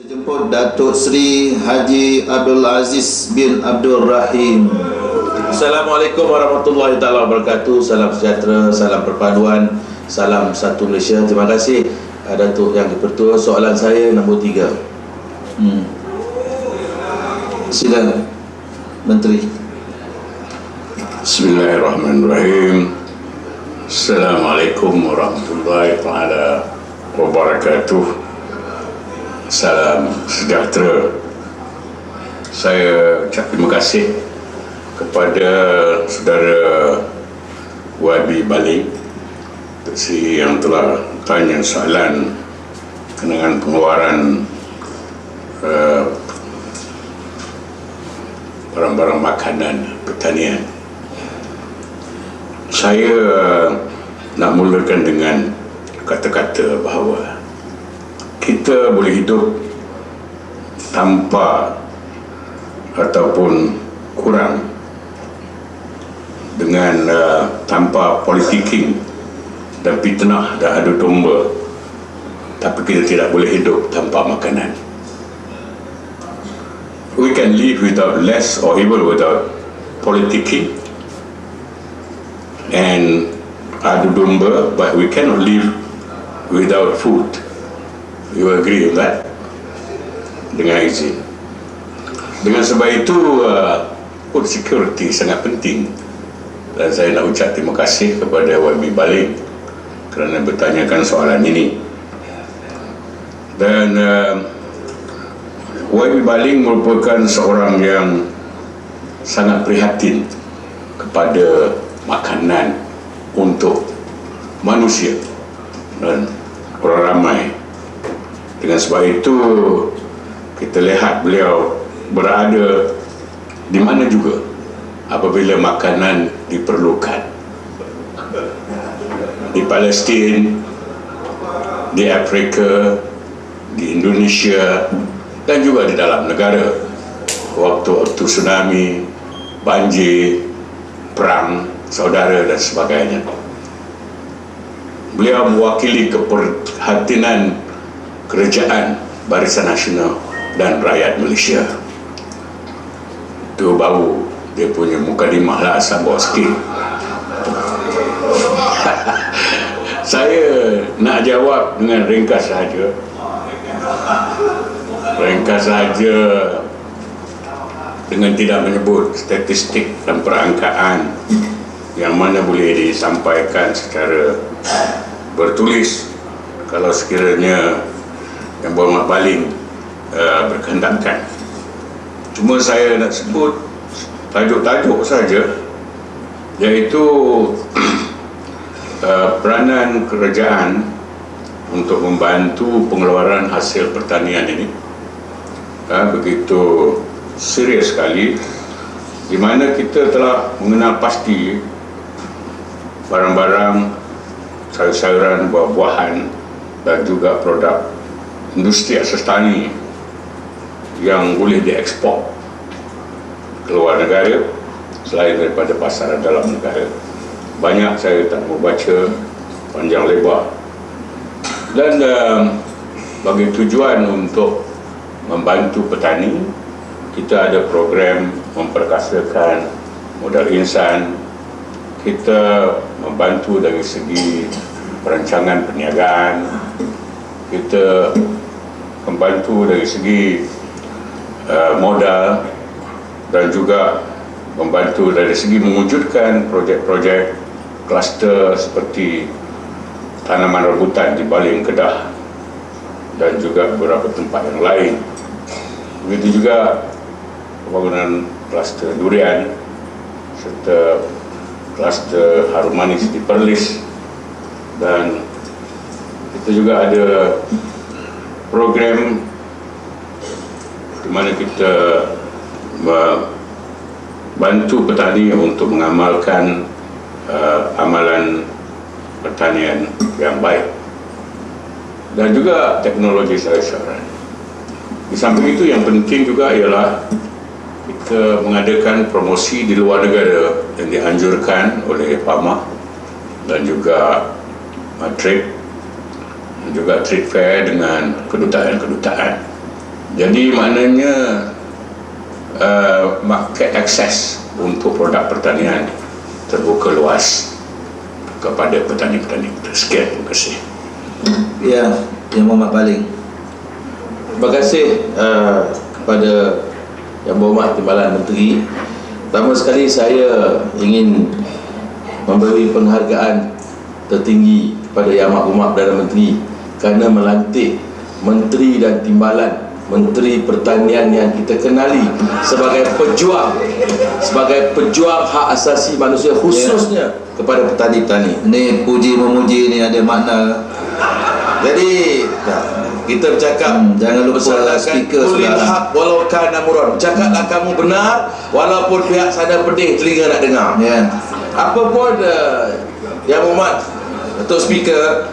Saya jemput Datuk Seri Haji Abdul Aziz bin Abdul Rahim. Assalamualaikum warahmatullahi taala wabarakatuh. Salam sejahtera, salam perpaduan, salam satu Malaysia. Terima kasih uh, Datuk Yang Dipertua. Soalan saya nombor tiga. Hmm. Sila Menteri. Bismillahirrahmanirrahim. Assalamualaikum warahmatullahi taala wabarakatuh. Salam sejahtera. Saya ucap terima kasih kepada saudara Wabi Balik si yang telah tanya soalan dengan pengeluaran uh, barang-barang makanan pertanian. Saya uh, nak mulakan dengan kata-kata bahawa kita boleh hidup tanpa ataupun kurang dengan uh, tanpa politiking dan fitnah dan adu domba. Tapi kita tidak boleh hidup tanpa makanan. We can live without less or even without politicking and adu domba but we cannot live without food you agree with that? Dengan izin dengan sebab itu uh, food security sangat penting. Dan saya nak ucap terima kasih kepada YB Balik kerana bertanyakan soalan ini. Dan uh, YB Balik merupakan seorang yang sangat prihatin kepada makanan untuk manusia. Dan orang ramai dengan sebab itu kita lihat beliau berada di mana juga apabila makanan diperlukan. Di Palestin di Afrika di Indonesia dan juga di dalam negara. Waktu-waktu tsunami banjir perang saudara dan sebagainya. Beliau mewakili keperhatian kerajaan Barisan Nasional dan rakyat Malaysia. Itu baru dia punya mukadimah lah asal sikit. Saya nak jawab dengan ringkas saja ringkas saja dengan tidak menyebut statistik dan perangkaan yang mana boleh disampaikan secara bertulis kalau sekiranya yang bermak baling uh, berkehendakkan. Cuma saya nak sebut tajuk-tajuk saja iaitu uh, peranan kerajaan untuk membantu pengeluaran hasil pertanian ini. Uh, begitu serius sekali di mana kita telah mengenal pasti barang-barang sayur-sayuran, buah-buahan dan juga produk industri asas tani yang boleh diekspor ke luar negara selain daripada pasaran dalam negara. Banyak saya tak mau baca panjang lebar. Dan um, bagi tujuan untuk membantu petani kita ada program memperkasakan modal insan. Kita membantu dari segi perancangan perniagaan kita membantu dari segi uh, modal dan juga membantu dari segi mewujudkan projek-projek kluster seperti tanaman rambutan di Baling Kedah dan juga beberapa tempat yang lain. Begitu juga pembangunan kluster durian serta kluster harum manis di Perlis dan kita juga ada program di mana kita bantu petani untuk mengamalkan uh, amalan pertanian yang baik dan juga teknologi sayur-sayuran. Di samping itu yang penting juga ialah kita mengadakan promosi di luar negara yang dianjurkan oleh PAMA dan juga uh, trade dan juga trade fair dengan kedutaan-kedutaan Jadi maknanya uh, market access untuk produk pertanian terbuka luas kepada petani-petani kita. Sekian, terima kasih. Ya, Yang Muhammad Baling. Terima kasih uh, kepada Yang Berhormat Timbalan Menteri. Pertama sekali saya ingin memberi penghargaan tertinggi kepada Yang Amat Berhormat Perdana Menteri kerana melantik Menteri dan Timbalan Menteri Pertanian yang kita kenali sebagai pejuang sebagai pejuang hak asasi manusia khususnya kepada petani-petani. Ni puji memuji ni ada makna. Jadi kita bercakap Hmm, jangan lupa bersalakan speaker kulil saudara. haq walau kana muron. Cakaplah kamu benar walaupun pihak sana pedih telinga nak dengar. Ya. Apa pun uh, Yang Muhammad Datuk Speaker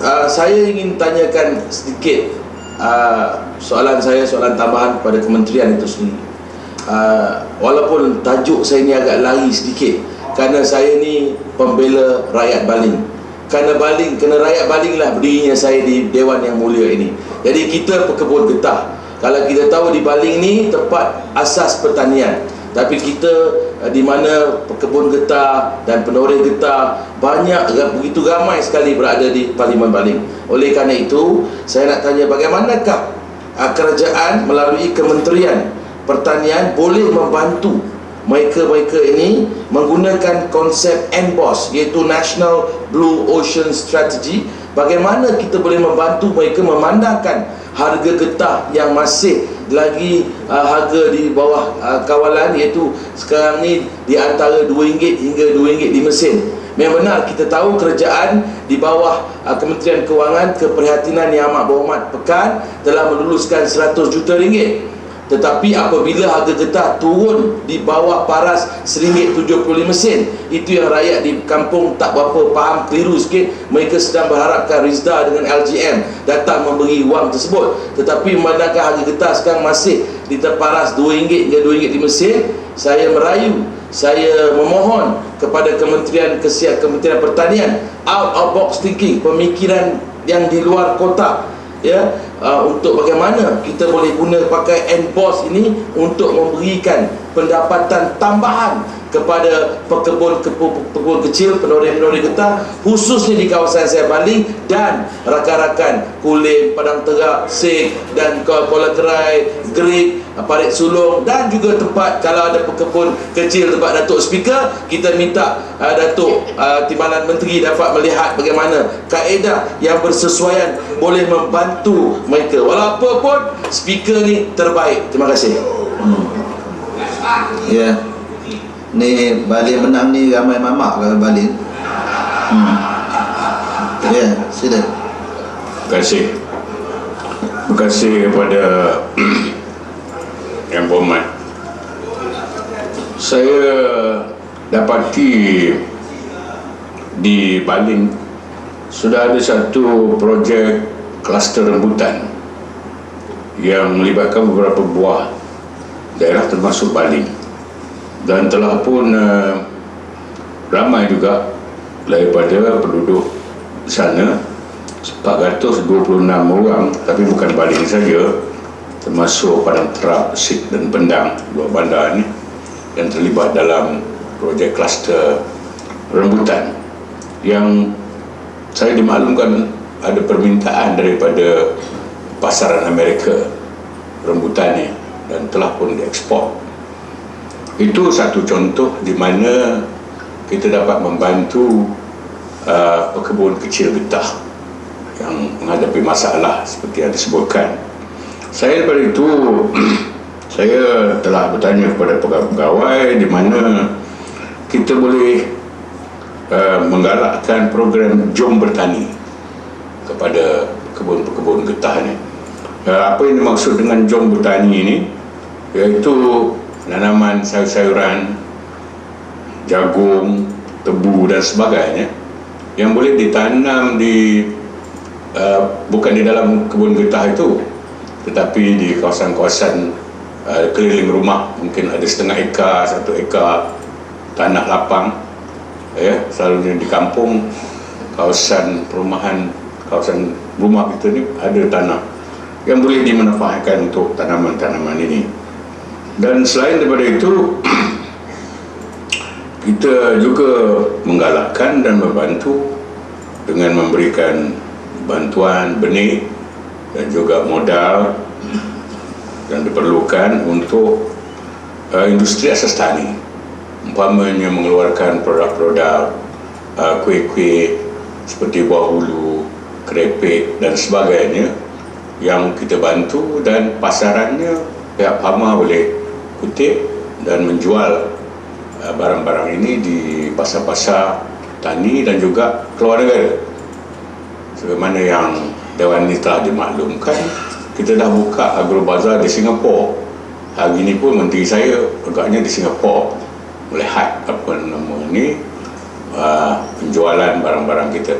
uh, Saya ingin tanyakan sedikit uh, Soalan saya, soalan tambahan kepada kementerian itu sendiri. Uh, Walaupun tajuk saya ni agak lari sedikit Kerana saya ni pembela rakyat Baling. Kerana Baling, kerana rakyat Baling lah berdirinya saya di Dewan Yang Mulia ini. Jadi kita pekebun getah. Kalau kita tahu di Baling ni tempat asas pertanian. Tapi kita di mana pekebun getah dan penoreh getah banyak begitu ramai sekali berada di Parlimen Baling. Oleh kerana itu, saya nak tanya bagaimanakah uh, kerajaan melalui Kementerian Pertanian boleh membantu mereka-mereka ini menggunakan konsep NBOS iaitu National Blue Ocean Strategy bagaimana kita boleh membantu mereka memandangkan harga getah yang masih lagi uh, harga di bawah uh, kawalan iaitu sekarang ni di antara RM2 hingga RM2 di Mesin. Memang benar kita tahu kerajaan di bawah uh, Kementerian Kewangan Keprihatinan Yang Amat Berhormat Pekan telah meluluskan 100 juta ringgit. Tetapi apabila harga getah turun di bawah paras RM1.75 sen Itu yang rakyat di kampung tak berapa faham keliru sikit. Mereka sedang berharapkan Rizda dengan LGM datang memberi wang tersebut. Tetapi memandangkan harga getah sekarang masih di terparas RM2 hingga RM2.5 sen Saya merayu saya memohon kepada Kementerian Kesiat Kementerian Pertanian out of box thinking pemikiran yang di luar kotak ya uh, untuk bagaimana kita boleh guna pakai NBOS ini untuk memberikan pendapatan tambahan kepada pekebun-pekebun kecil penoreh-penoreh getah khususnya di kawasan saya Baling dan rakan-rakan Kulim, Padang Terak, Sek dan Kuala Kerai, Gerik, Parit Sulong dan juga tempat kalau ada pekebun kecil tempat Datuk Speaker kita minta uh, Datuk uh, Timbalan Menteri dapat melihat bagaimana kaedah yang bersesuaian boleh membantu mereka walaupun pun speaker ni terbaik terima kasih Ya. Ni Balin menang ni ramai mamak kalau Balin. Hmm. Ya, sila. Terima kasih. Terima kasih kepada Yang Berhormat. Saya dapati di Baling sudah ada satu projek kluster rambutan yang melibatkan beberapa buah daerah termasuk Baling dan telah pun uh, ramai juga daripada penduduk sana. 426 orang tapi bukan Baling saja termasuk Padang Terak, Sik dan Pendang dua bandar ni yang terlibat dalam projek kluster rambutan yang saya dimaklumkan ada permintaan daripada pasaran Amerika rambutan ni dan telah pun diekspor. Itu satu contoh di mana kita dapat membantu uh, pekebun kecil getah yang menghadapi masalah seperti yang disebutkan. Saya daripada itu saya telah bertanya kepada pegawai-pegawai di mana kita boleh uh, menggalakkan program Jom Bertani kepada kebun-kebun getah ni. Uh, apa yang dimaksud dengan Jom Bertani ini? Iaitu tanaman sayur-sayuran jagung, tebu dan sebagainya yang boleh ditanam di uh, bukan di dalam kebun getah itu tetapi di kawasan-kawasan uh, keliling rumah. Mungkin ada setengah ekar, satu ekar tanah lapang ya, selalunya di kampung kawasan perumahan kawasan rumah kita ni ada tanah yang boleh dimanfaatkan untuk tanaman-tanaman ini. Dan selain daripada itu kita juga menggalakkan dan membantu dengan memberikan bantuan benih dan juga modal yang diperlukan untuk uh, industri asas tani umpamanya mengeluarkan produk-produk uh, kuih-kuih seperti buah hulu, kerepek dan sebagainya yang kita bantu dan pasarannya pihak PAMA boleh kutip dan menjual uh, barang-barang ini di pasar-pasar tani dan juga keluar negara. Sebagaimana yang Dewan ini telah dimaklumkan kita dah buka agrobazar di Singapura. Hari ini pun menteri saya agaknya di Singapura melihat apa nama ni uh, penjualan barang-barang kita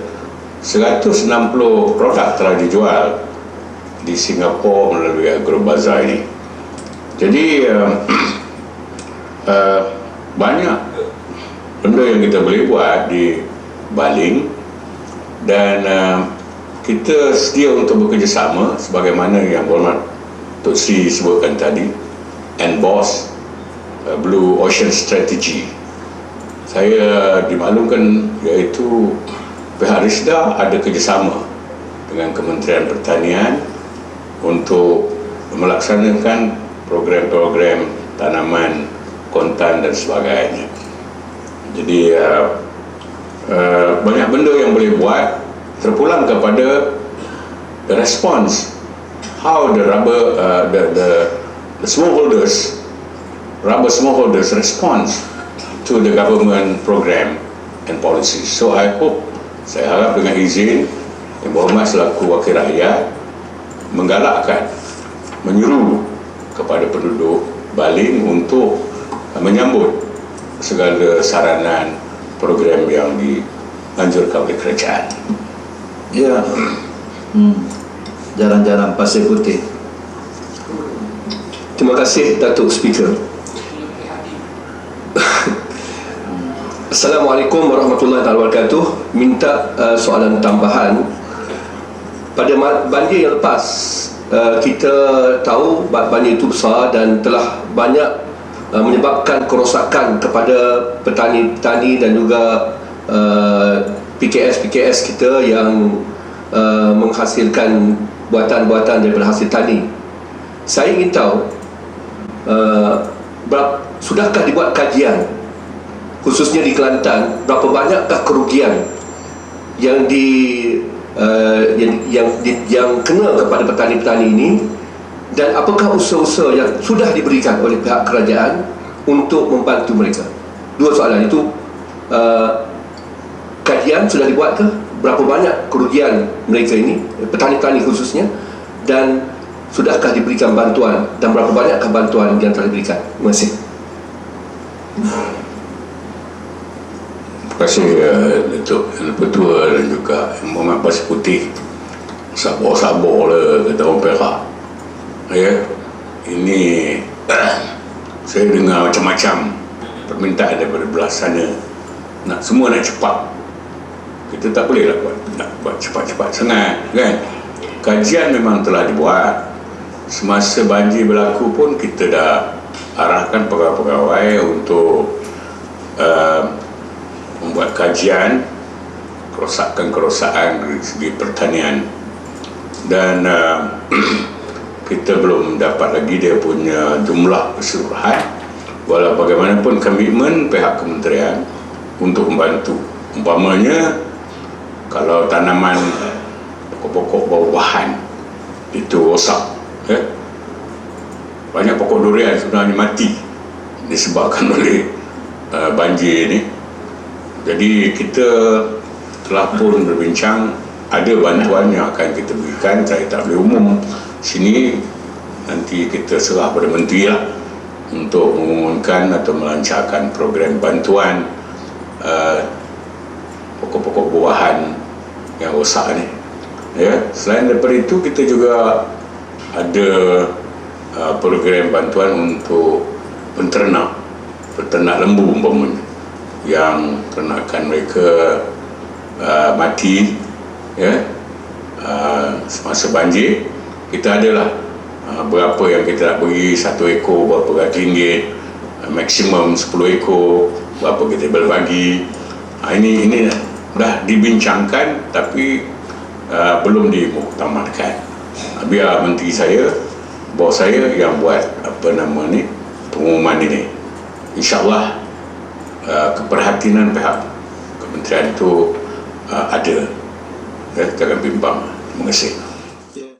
160 produk telah dijual di Singapura melalui agrobazar ini. Jadi uh, uh, banyak benda yang kita boleh buat di Baling dan uh, kita sedia untuk bekerjasama sebagaimana yang Berhormat Tok Sri sebutkan tadi NBOS uh, Blue Ocean Strategy. Saya dimaklumkan iaitu pihak Risda ada kerjasama dengan Kementerian Pertanian untuk melaksanakan program-program tanaman kontan dan sebagainya. Jadi uh, uh, banyak benda yang boleh buat terpulang kepada the response how the rubber uh, the, the the smallholders rubber smallholders response to the government program and policies so I hope saya harap dengan izin yang berhormat selaku wakil rakyat menggalakkan menyuruh kepada penduduk Baling untuk menyambut segala saranan program yang dianjurkan oleh kerajaan. Ya. Hmm. Jalan-jalan pasir putih. Terima kasih Datuk Speaker. Assalamualaikum warahmatullahi wabarakatuh. Minta uh, soalan tambahan. Pada banjir yang lepas, uh, kita tahu ba- banjir itu besar dan telah banyak uh, menyebabkan kerosakan kepada petani-petani dan juga uh, PKS-PKS kita yang uh, menghasilkan buatan-buatan daripada hasil tani. Saya ingin tahu uh, berapa, sudahkah dibuat kajian khususnya di Kelantan berapa banyakkah kerugian yang di uh, yang yang di, yang kena kepada petani-petani ini? Dan apakah usaha-usaha yang sudah diberikan oleh pihak kerajaan untuk membantu mereka? Dua soalan. Itu uh, kajian sudah dibuat ke? Berapa banyak kerugian mereka ini petani-petani khususnya? Dan sudahkah diberikan bantuan? Dan berapa banyakkah bantuan yang telah diberikan? Terima kasih Terima kasih uh, Datuk Yang Petua dan juga Muhammad Pasir Putih. Sabar-sabar lah kata orang Perak. Ya Ini Saya dengar macam-macam Permintaan daripada belah sana. Nak semua nak cepat. Kita tak boleh lah buat Nak buat cepat-cepat sangat kan? Kajian memang telah dibuat. Semasa banjir berlaku pun Kita dah arahkan pegawai-pegawai untuk uh, membuat kajian kerosakan-kerosakan dari segi pertanian. Dan uh, kita belum dapat lagi dia punya jumlah keseluruhan. Walau bagaimanapun komitmen pihak kementerian untuk membantu. Umpamanya kalau tanaman pokok-pokok buah-buahan itu rosak ya? banyak pokok durian sebenarnya mati disebabkan oleh uh, banjir ni jadi kita telah pun berbincang. Ada bantuan yang akan kita berikan. Saya tak boleh umum. Sini nanti kita serah pada menteri lah untuk mengumumkan atau melancarkan program bantuan uh, pokok-pokok buahan yang rosak ni. Ya selain daripada itu kita juga ada uh, program bantuan untuk penternak penternak lembu umpamanya yang ternakan mereka uh, mati ya uh, semasa banjir kita adalah uh, berapa yang kita nak beri satu ekor berapa ratus ringgit uh, maksimum 10 ekor berapa kita boleh bagi. Uh, ini ini dah dibincangkan tapi uh, belum dimuktamadkan uh, biar menteri saya bos saya yang buat apa nama ni pengumuman ini. Insyaallah uh, keperhatian pihak kementerian itu uh, ada. Ya, akan bimbang. Kasih